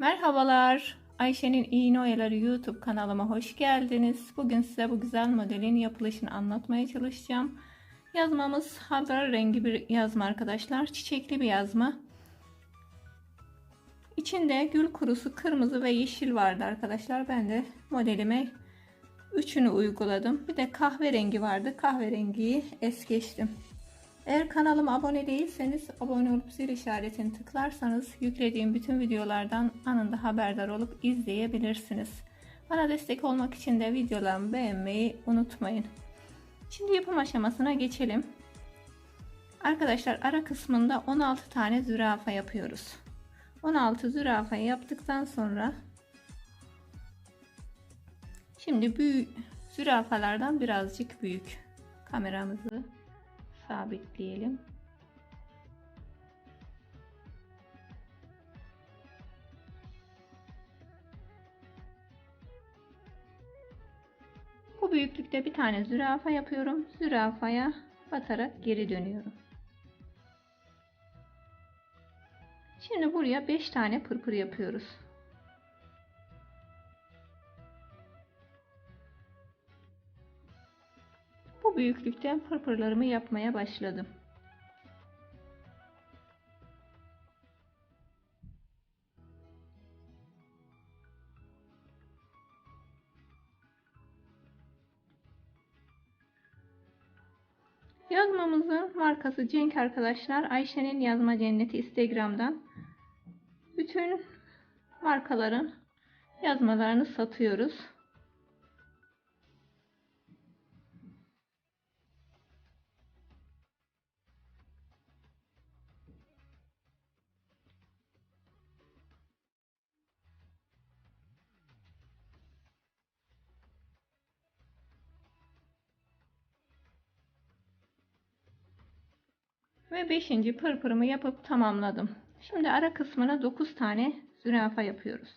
Merhabalar. Ayşe'nin İğne Oyaları YouTube kanalıma hoş geldiniz. Bugün size bu güzel modelin yapılışını anlatmaya çalışacağım. Yazmamız hardal rengi bir yazma arkadaşlar. Çiçekli bir yazma. İçinde gül kurusu kırmızı ve yeşil vardı arkadaşlar. Ben de modelime üçünü uyguladım. Bir de kahverengi vardı. Kahverengiyi es geçtim. Eğer kanalıma abone değilseniz abone olup zil işaretini tıklarsanız yüklediğim bütün videolardan anında haberdar olup izleyebilirsiniz. Bana destek olmak için de videolarımı beğenmeyi unutmayın. Şimdi yapım aşamasına geçelim. Arkadaşlar ara kısmında 16 tane zürafa yapıyoruz. 16 zürafa yaptıktan sonra şimdi büyük zürafalardan birazcık büyük kameramızı sabitleyelim. Bu büyüklükte bir tane zürafa yapıyorum. Zürafaya batarak geri dönüyorum. Şimdi buraya 5 tane pırpır yapıyoruz. Büyüklükten pırpırlarımı yapmaya başladım. Yazmamızın markası Cenk arkadaşlar. Ayşe'nin yazma cenneti Instagram'dan. Bütün markaların yazmalarını satıyoruz. Ve 5. pırpırımı yapıp tamamladım. Şimdi ara kısmına 9 tane zürafa yapıyoruz.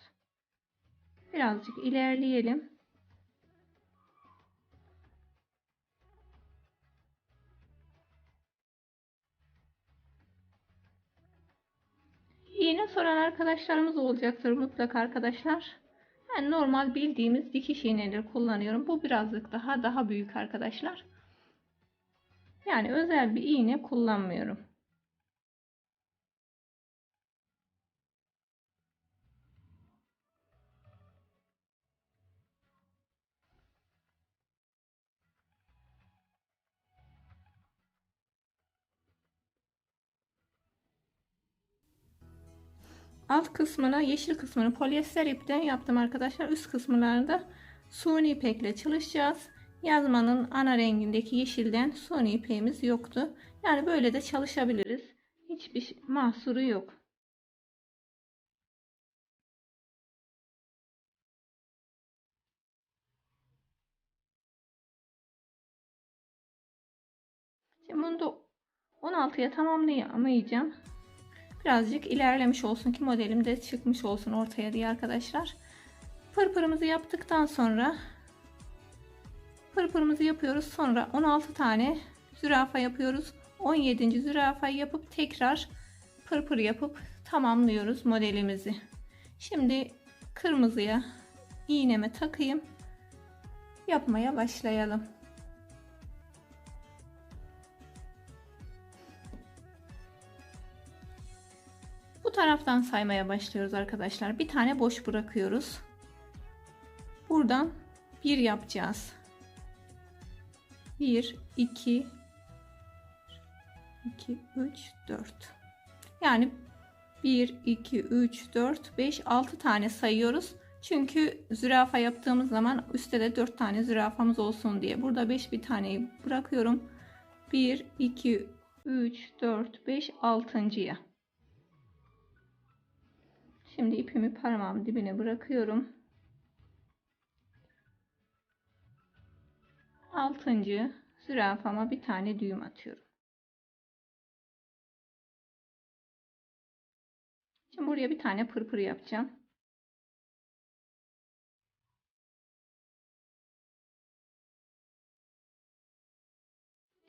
Birazcık ilerleyelim. İğne soran arkadaşlarımız olacaktır mutlaka arkadaşlar. Ben normal bildiğimiz dikiş iğneleri kullanıyorum. Bu birazcık daha daha büyük arkadaşlar. Yani özel bir iğne kullanmıyorum. Alt kısmına yeşil kısmını polyester ipten yaptım arkadaşlar. Üst kısımlarında suni ipekle çalışacağız. Yazmanın ana rengindeki yeşilden suni ipeğimiz yoktu. Yani böyle de çalışabiliriz. Hiçbir mahsuru yok. Şimdi bunu da 16'ya tamamlayamayacağım. Birazcık ilerlemiş olsun ki modelim de çıkmış olsun ortaya diye arkadaşlar. Pırpırımızı yaptıktan sonra pırpırımızı yapıyoruz. Sonra 16 tane zürafa yapıyoruz. 17. zürafayı yapıp tekrar pırpır yapıp tamamlıyoruz modelimizi. Şimdi kırmızıya iğneme takayım. Yapmaya başlayalım. Bu taraftan saymaya başlıyoruz arkadaşlar. Bir tane boş bırakıyoruz. Buradan bir yapacağız. 1 2 2 3 4 yani 1 2 3 4 5 6 tane sayıyoruz. Çünkü zürafa yaptığımız zaman üstte de 4 tane zürafamız olsun diye. Burada 5 bir taneyi bırakıyorum. 1 2 3 4 5 6.ya şimdi ipimi parmağım dibine bırakıyorum 6. zürafama bir tane düğüm atıyorum. Şimdi buraya bir tane pırpır yapacağım.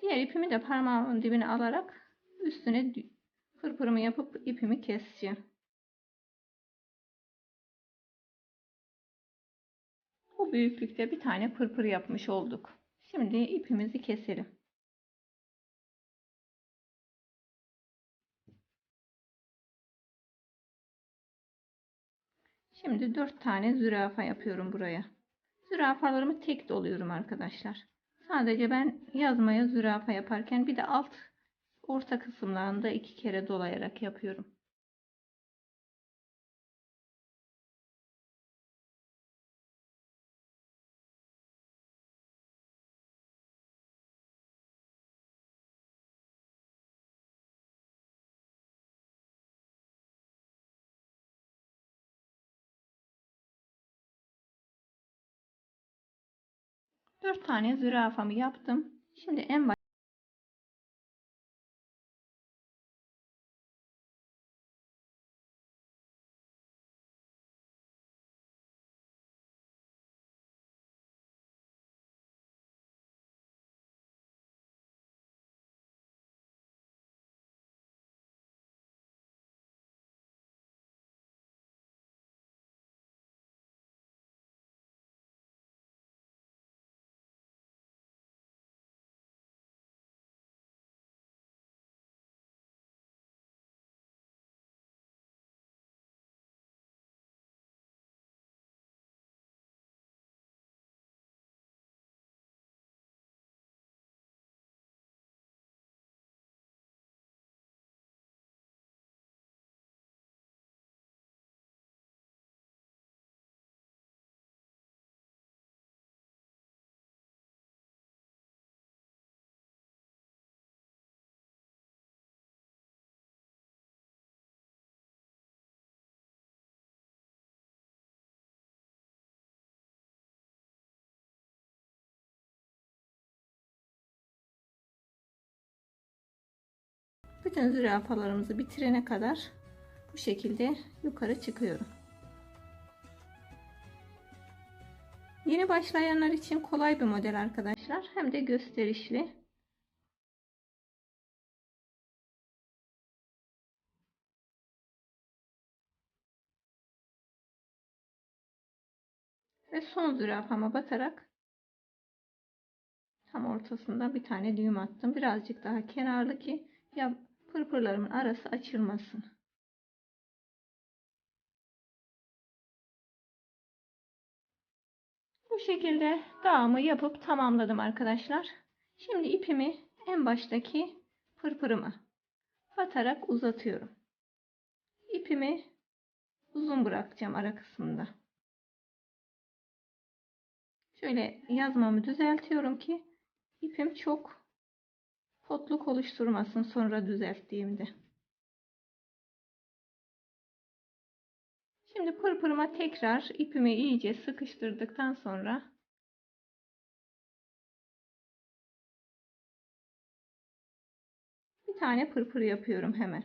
Diğer ipimi de parmağımın dibine alarak üstüne pırpırımı yapıp ipimi keseceğim. Bu büyüklükte bir tane pırpır yapmış olduk. Şimdi ipimizi keselim. Şimdi 4 tane zürafa yapıyorum buraya. Zürafalarımı tek doluyorum arkadaşlar. Sadece ben yazmaya zürafa yaparken bir de alt orta kısımlarında iki kere dolayarak yapıyorum. Dört tane zürafamı yaptım. Şimdi en bütün zürafalarımızı bitirene kadar bu şekilde yukarı çıkıyorum. Yeni başlayanlar için kolay bir model arkadaşlar. Hem de gösterişli. Ve son zürafama batarak tam ortasında bir tane düğüm attım. Birazcık daha kenarlı ki ya pırpırlarımın arası açılmasın. Bu şekilde dağımı yapıp tamamladım arkadaşlar. Şimdi ipimi en baştaki pırpırıma batarak uzatıyorum. İpimi uzun bırakacağım ara kısmında. Şöyle yazmamı düzeltiyorum ki ipim çok potluk oluşturmasın sonra düzelttiğimde. Şimdi pırpırıma tekrar ipimi iyice sıkıştırdıktan sonra bir tane pırpır yapıyorum hemen.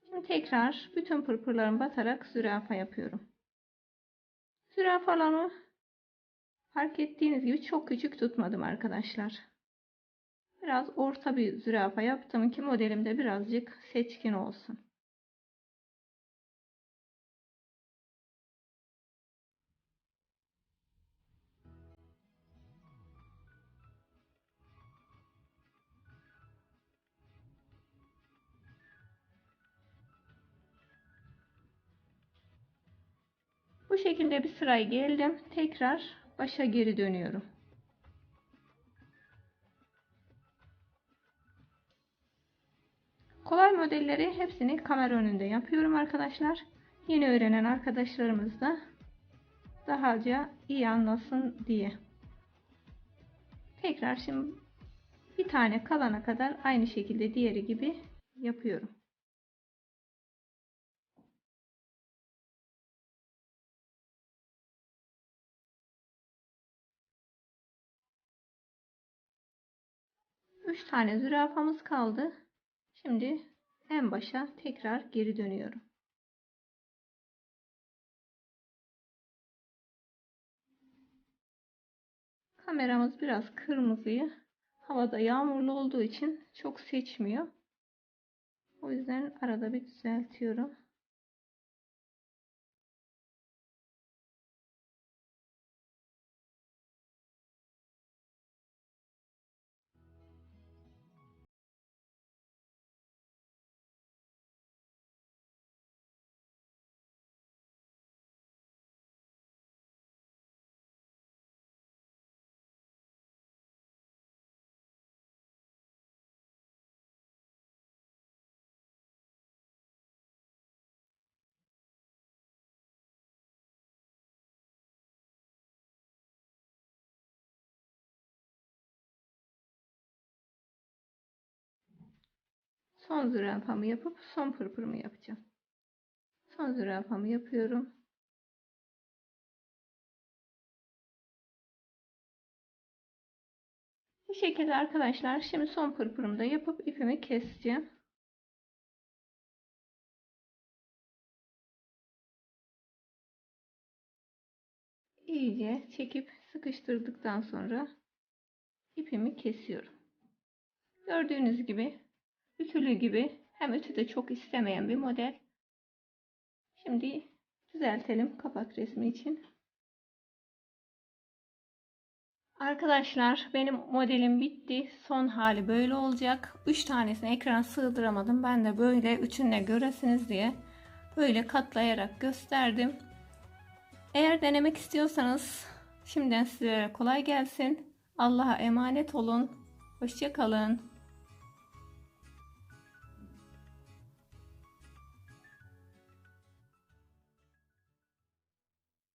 Şimdi tekrar bütün pırpırlarımı batarak zürafa yapıyorum. Zürafalarımı fark ettiğiniz gibi çok küçük tutmadım arkadaşlar. Biraz orta bir zürafa yaptım ki modelimde birazcık seçkin olsun. Bu şekilde bir sıraya geldim. Tekrar başa geri dönüyorum. Kolay modelleri hepsini kamera önünde yapıyorum arkadaşlar. Yeni öğrenen arkadaşlarımız da dahaca iyi anlasın diye. Tekrar şimdi bir tane kalana kadar aynı şekilde diğeri gibi yapıyorum. 3 tane zürafamız kaldı. Şimdi en başa tekrar geri dönüyorum. Kameramız biraz kırmızıyı havada yağmurlu olduğu için çok seçmiyor. O yüzden arada bir düzeltiyorum. Son zürafamı yapıp son pırpırımı yapacağım. Son zürafamı yapıyorum. Bu şekilde arkadaşlar şimdi son pırpırımı da yapıp ipimi keseceğim. iyice çekip sıkıştırdıktan sonra ipimi kesiyorum. Gördüğünüz gibi ütülü gibi hem ütü de çok istemeyen bir model. Şimdi düzeltelim kapak resmi için. Arkadaşlar benim modelim bitti. Son hali böyle olacak. 3 tanesini ekran sığdıramadım. Ben de böyle üçünle göresiniz diye böyle katlayarak gösterdim. Eğer denemek istiyorsanız şimdiden size kolay gelsin. Allah'a emanet olun. Hoşçakalın.